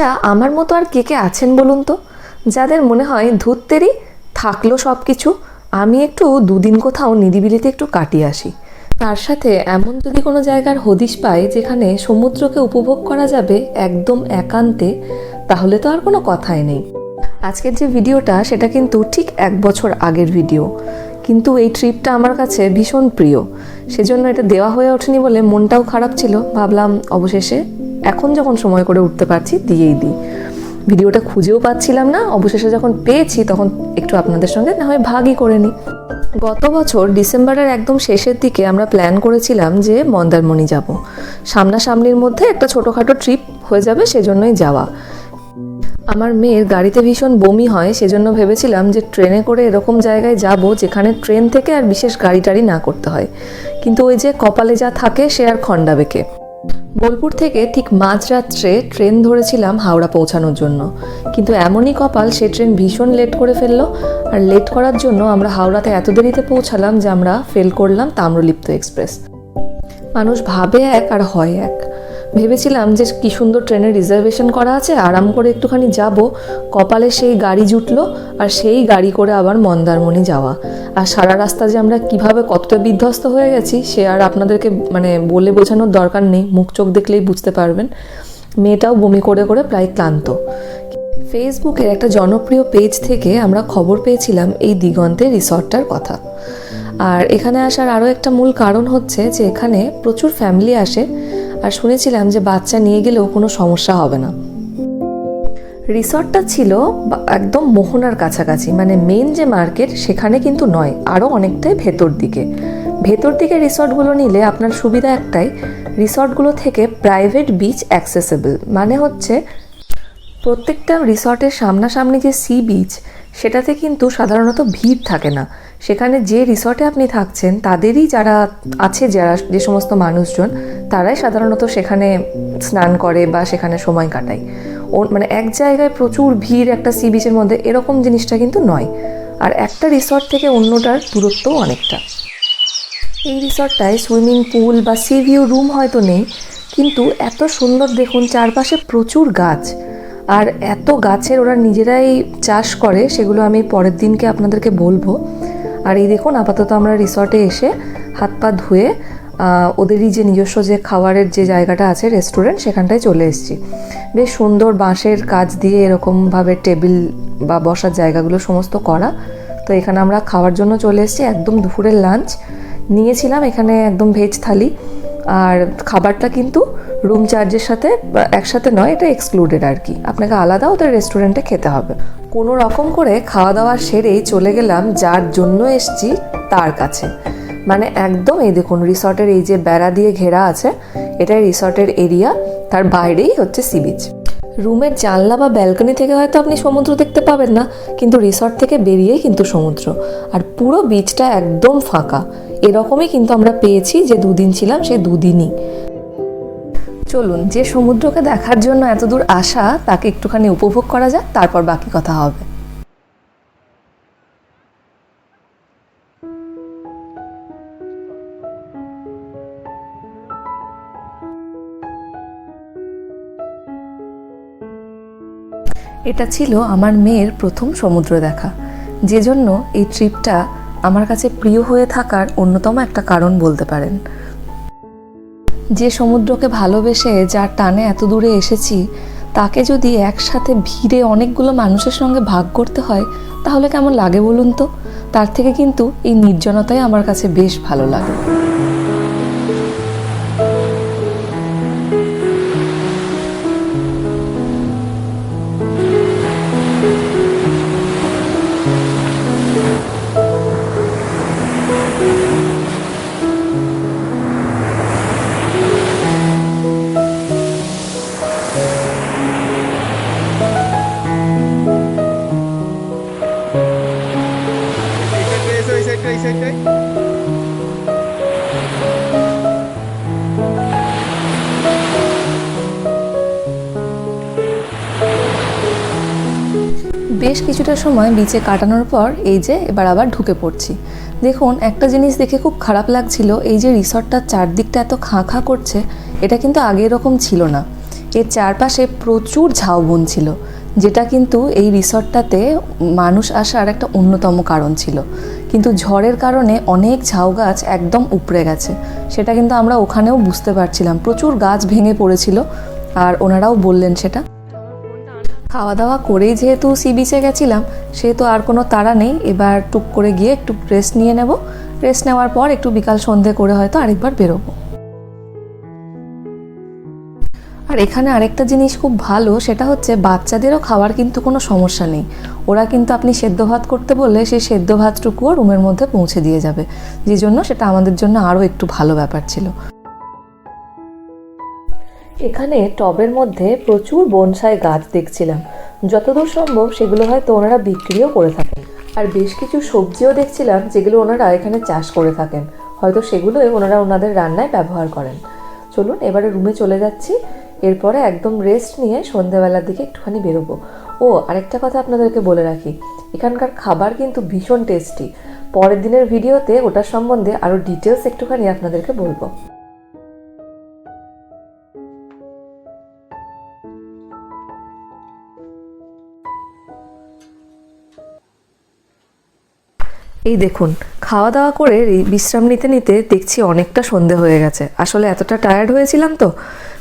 আচ্ছা আমার মতো আর কে কে আছেন বলুন তো? যাদের মনে হয় ধূত্তেরই থাকল সব কিছু আমি একটু দুদিন কোথাও নিরিবিলিতে একটু কাটিয়ে আসি। তার সাথে এমন যদি কোনো জায়গার হদিশ পাই যেখানে সমুদ্রকে উপভোগ করা যাবে একদম একান্তে, তাহলে তো আর কোনো কথাই নেই। আজকের যে ভিডিওটা, সেটা কিন্তু ঠিক এক বছর আগের ভিডিও। কিন্তু এই ট্রিপটা আমার কাছে ভীষণ প্রিয়। সেজন্য এটা দেওয়া হয়ে ওঠেনি বলে মনটাও খারাপ ছিল। ভাবলাম অবশেষে এখন যখন সময় করে উঠতে পারছি, দিয়েই দিই। ভিডিওটা খুঁজেও পাচ্ছিলাম না, অবশেষে যখন পেয়েছি, তখন একটু আপনাদের সঙ্গে না হয় ভাগই করে নিই। গত বছর ডিসেম্বরের একদম শেষের দিকে আমরা প্ল্যান করেছিলাম যে মন্দারমণি যাব। সামনাসামনির মধ্যে একটা ছোটোখাটো ট্রিপ হয়ে যাবে, সেজন্যই যাওয়া। আমার মেয়ের গাড়িতে ভীষণ বমি হয়, সেজন্য ভেবেছিলাম যে ট্রেনে করে এরকম জায়গায় যাব যেখানে ট্রেন থেকে আর বিশেষ গাড়ি টাড়ি না করতে হয়। কিন্তু ওই যে কপালে যা থাকে, সে আর খণ্ডাবেকে বোলপুর থেকে ঠিক মাঝরাত্রে ট্রেন ধরেছিলাম হাওড়া পৌঁছানোর জন্য। কিন্তু এমনই কপাল, সে ট্রেন ভীষণ লেট করে ফেলল। আর লেট করার জন্য আমরা হাওড়াতে এত দেরিতে পৌঁছালাম যে আমরা ফেল করলাম তাম্রলিপ্ত এক্সপ্রেস। মানুষ ভাবে এক আর হয় এক। ভেবেছিলাম যে কি সুন্দর ট্রেনের রিজার্ভেশন করা আছে, আরাম করে একটুখানি যাব। কপালে সেই গাড়ি জুটলো, আর সেই গাড়ি করে আবার মন্দারমণি যাওয়া। আর সারা রাস্তা যে আমরা কীভাবে কতটা বিধ্বস্ত হয়ে গেছি, সে আর আপনাদেরকে মানে বলে বোঝানোর দরকার নেই, মুখ চোখ দেখলেই বুঝতে পারবেন। মেয়েটাও বমি করে করে প্রায় ক্লান্ত। ফেসবুকের একটা জনপ্রিয় পেজ থেকে আমরা খবর পেয়েছিলাম এই দিগন্তে রিসর্টটার কথা। আর এখানে আসার আরও একটা মূল কারণ হচ্ছে যে এখানে প্রচুর ফ্যামিলি আসে। আর শুনেছিলাম যে বাচ্চা নিয়ে গেলেও কোনো সমস্যা হবে না। রিসর্টটা ছিল একদম মোহনার কাছাকাছি মানে মেন যে মার্কেট সেখানে কিন্তু নয় আরও অনেকটাই ভেতর দিকে। ভেতর দিকে রিসর্টগুলো নিলে আপনার সুবিধা একটাই, রিসর্টগুলো থেকে প্রাইভেট বিচ অ্যাক্সেসেবল মানে হচ্ছে প্রত্যেকটা রিসর্টের সামনাসামনি যে সি বিচ সেটাতে কিন্তু সাধারণত ভিড় থাকে না। সেখানে যে রিসর্টে আপনি থাকছেন, তাদেরই যারা আছে, যারা যে সমস্ত মানুষজন, তারাই সাধারণত সেখানে স্নান করে বা সেখানে সময় কাটায়। ও মানে এক জায়গায় প্রচুর ভিড়, একটা সি বিচের মধ্যে, এরকম জিনিসটা কিন্তু নয়। আর একটা রিসর্ট থেকে অন্যটার দূরত্বও অনেকটা। এই রিসর্টটায় সুইমিং পুল বা সি ভিউ রুম হয়তো নেই, কিন্তু এত সুন্দর দেখুন, চারপাশে প্রচুর গাছ। আর এত গাছের ওরা নিজেরাই চাষ করে, সেগুলো আমি পরের দিনকে আপনাদেরকে বলব। আর এই দেখুন, আপাতত আমরা রিসর্টে এসে হাত পা ধুয়ে ওদেরই যে নিজস্ব যে খাবারের যে জায়গাটা আছে রেস্টুরেন্ট সেখানটায় চলে এসেছি। বেশ সুন্দর বাঁশের কাজ দিয়ে এরকমভাবে টেবিল বা বসার জায়গাগুলো সমস্ত করা। তো এখানে আমরা খাওয়ার জন্য চলে এসেছি, একদম দুপুরের লাঞ্চ নিয়েছিলাম এখানে একদম ভেজ থালি। আর খাবারটা কিন্তু রুম চার্জের সাথে একসাথে নয়, এটা এক্সক্লুডেড আর কি। আপনাকে আলাদা ওদের রেস্টুরেন্টে খেতে হবে। কোনো রকম করে খাওয়া দাওয়া সেরেই চলে গেলাম, যার জন্য এসছি তার কাছে। মানে একদম এই দেখুন রিসর্টের এই যে বেড়া দিয়ে ঘেরা আছে এটাই রিসর্টের এরিয়া তার বাইরেই হচ্ছে সি বিচ রুমের জানলা বা ব্যালকনি থেকে হয়তো আপনি সমুদ্র দেখতে পাবেন না, কিন্তু রিসর্ট থেকে বেরিয়েই কিন্তু সমুদ্র। আর পুরো বিচটা একদম ফাঁকা। এরকমই কিন্তু আমরা পেয়েছি যে দুদিন ছিলাম সেই দুদিনই। চলুন, যে সমুদ্রকে দেখার জন্য এত দূর আসা, তাকে একটুখানি উপভোগ করা যাক, তারপর বাকি কথা হবে। এটা ছিল আমার মেয়ের প্রথম সমুদ্র দেখা। যে জন্য এই ট্রিপটা আমার কাছে প্রিয় হয়ে থাকার অন্যতম একটা কারণ বলতে পারেন। যে সমুদ্রকে ভালোবেসে যার টানে এত দূরে এসেছি, তাকে যদি একসাথে ভিড়ে অনেকগুলো মানুষের সঙ্গে ভাগ করতে হয়, তাহলে কেমন লাগে বলুন তো? তার থেকে কিন্তু এই নির্জনতাই আমার কাছে বেশ ভালো লাগে। বেশ কিছুটা সময় বিচে কাটানোর পর এই যে এবার আবার ঢুকে পড়ছি। দেখুন, একটা জিনিস দেখে খুব খারাপ লাগছিল, এই যে রিসর্টটার চারদিকটা এত খাঁ খাঁ করছে, এটা কিন্তু আগে এরকম ছিল না। এর চারপাশে প্রচুর ঝাউবন ছিল যেটা কিন্তু এই রিসর্টটাতে মানুষ আসার একটা অন্যতম কারণ ছিল। কিন্তু ঝড়ের কারণে অনেক ঝাউ গাছ একদম উপড়ে গেছে। সেটা কিন্তু আমরা ওখানেও বুঝতে পারছিলাম। প্রচুর গাছ ভেঙে পড়েছিল, আর ওনারাও বললেন সেটা। খাওয়া দাওয়া করেই যেহেতু সি বিচে গেছিলাম, সেহেতু আর কোনো তাড়া নেই। এবার টুক করে গিয়ে একটু রেস্ট নিয়ে নেব। রেস্ট নেওয়ার পর একটু বিকাল সন্ধে করে হয়তো আরেকবার বেরোবো। আর এখানে আরেকটা জিনিস খুব ভালো, সেটা হচ্ছে বাচ্চাদেরও খাওয়ার কিন্তু কোনো সমস্যা নেই। ওরা কিন্তু আপনি সেদ্ধ ভাত করতে বললে সেই সেদ্ধ ভাতটুকুও রুমের মধ্যে পৌঁছে দিয়ে যাবে। যে জন্য সেটা আমাদের জন্য আরও একটু ভালো ব্যাপার ছিল। এখানে টবের মধ্যে প্রচুর বনসাই গাছ দেখছিলাম। যতদূর সম্ভব সেগুলো হয়তো ওনারা বিক্রিও করে থাকেন। আর বেশ কিছু সবজিও দেখছিলাম যেগুলো ওনারা এখানে চাষ করে থাকেন। হয়তো সেগুলোই ওনারা ওনাদের রান্নায় ব্যবহার করেন। চলুন এবারে রুমে চলে যাচ্ছি। এরপরে একদম রেস্ট নিয়ে সন্ধ্যাবেলার দিকে একটুখানি বেরোবো। ও, আরেকটা কথা আপনাদেরকে বলে রাখি। এখানকার খাবার কিন্তু ভীষণ টেস্টি পরের দিনের ভিডিওতে ওটার সম্বন্ধে আরও ডিটেলস একটুখানি আপনাদেরকে বলব। এই দেখুন খাওয়া দাওয়া করে বিশ্রাম নিতে নিতে দেখছি অনেকটা সন্ধে হয়ে গেছে। আসলে এতটা টায়ার্ড হয়েছিলাম তো।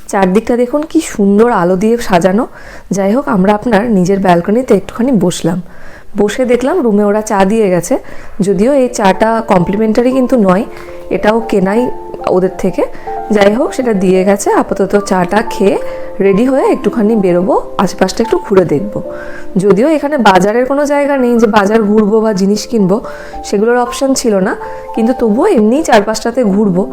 চারদিকটা দেখুন কি সুন্দর আলো দিয়ে সাজানো। যাই হোক, আমরা আপনার নিজের ব্যালকনিতে একটুখানি বসলাম। বসে দেখলাম রুমে ওরা চা দিয়ে গেছে। যদিও এই চাটা কমপ্লিমেন্টারি কিন্তু নয়, এটাও কেনাই ওদের থেকে। যাই হোক, সেটা দিয়ে গেছে, আপাতত চাটা খেয়ে রেডি হয়ে একটুখানি বেরোবো, আশেপাশটা একটু ঘুরে দেখব। যদিও এখানে বাজারের কোনো জায়গা নেই যে বাজার ঘুরবো বা জিনিস কিনবো, সেগুলোর অপশন ছিল না, কিন্তু তবুও এমনিই চারপাশটাতে ঘুরবো।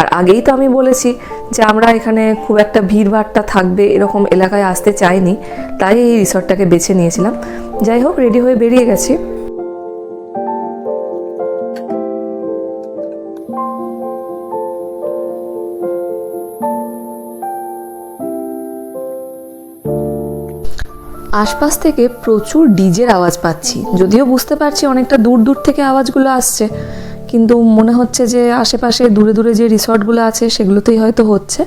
আর আগেই তো আমি বলেছি যে আমরা এখানে খুব একটা ভিড়ভাড়টা থাকবে এরকম এলাকায় আসতে চাইনি, তাই এই রিসর্টটাকে বেছে নিয়েছিলাম। যাই হোক রেডি হয়ে বেরিয়ে গেছি। আশপাশ থেকে প্রচুর ডিজের আওয়াজ পাচ্ছি। যদিও বুঝতে পারছি অনেকটা দূর দূর থেকে আওয়াজগুলো আসছে, কিন্তু মনে হচ্ছে যে আশেপাশে দূরে দূরে যে রিসর্টগুলো আছে সেগুলোতেই হয়তো হচ্ছে।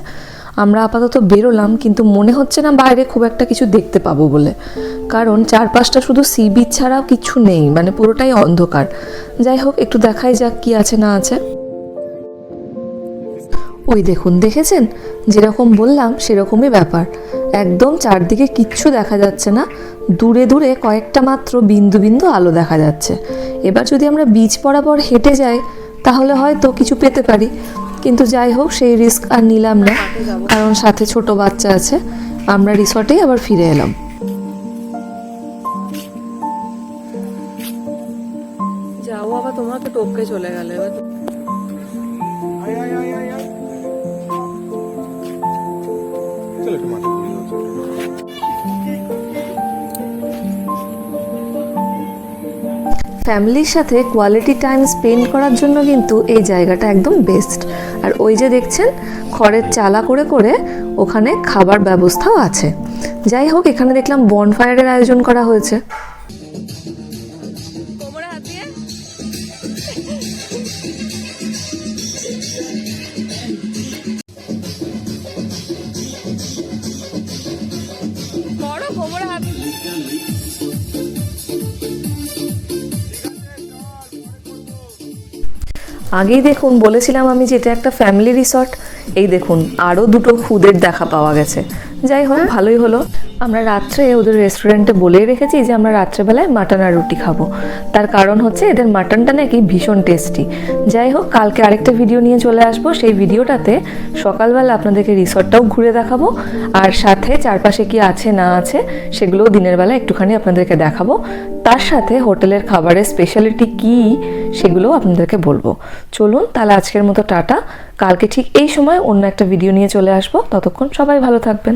আমরা আপাতত বেরোলাম, কিন্তু মনে হচ্ছে না বাইরে খুব একটা কিছু দেখতে পাবো বলে। কারণ চারপাশটা শুধু সি বিচ ছাড়াও কিছু নেই মানে পুরোটাই অন্ধকার। যাই হোক, একটু দেখাই যাক কি আছে না আছে। ওই দেখুন, দেখেছেন? যেরকম বললাম, সেরকমই ব্যাপার। একদম চারদিকে কিচ্ছু দেখা যাচ্ছে না। দূরে দূরে কয়েকটা মাত্র বিন্দু বিন্দু আলো দেখা যাচ্ছে। এবার যদি আমরা বীজ বরাবর হেঁটে যাই, তাহলে হয়তো কিছু পেতে পারি। কিন্তু যাই হোক, সেই রিস্ক আর নিলাম না। কারণ সাথে ছোট বাচ্চা আছে। আমরা রিসর্টেই আবার ফিরে এলাম। যাও আবার চলে গেলে। এবার ফ্যামিলির সাথে কোয়ালিটি টাইম স্পেন্ড করার জন্য কিন্তু এই জায়গাটা একদম বেস্ট আর ওই যে দেখছেন, খড়ের চালা করে করে ওখানে খাবার ব্যবস্থাও আছে। যাই হোক, এখানে দেখলাম বনফায়ারের আয়োজন করা হয়েছে। আগেই দেখুন, বলেছিলাম আমি যে এটা একটা ফ্যামিলি রিসর্ট এই দেখুন আরও দুটো খুদের দেখা পাওয়া গেছে। যাই হোক, ভালোই হলো। আমরা রাত্রে ওদের রেস্টুরেন্টে বলেই রেখেছি যে আমরা রাত্রেবেলায় মাটন আর রুটি খাব। তার কারণ হচ্ছে এদের মাটনটা নাকি ভীষণ টেস্টি যাই হোক, কালকে আরেকটা ভিডিও নিয়ে চলে আসব। সেই ভিডিওটাতে সকালবেলা আপনাদেরকে রিসর্টটাও ঘুরে দেখাবো। আর সাথে চারপাশে কি আছে না আছে, সেগুলোও দিনের বেলা একটুখানি আপনাদেরকে দেখাবো। তার সাথে হোটেলের খাবারের স্পেশালিটি কী, সেগুলোও আপনাদেরকে বলব। চলুন, তাহলে আজকের মতো টাটা। কালকে ঠিক এই সময় অন্য একটা ভিডিও নিয়ে চলে আসব। ততক্ষণ সবাই ভালো থাকবেন।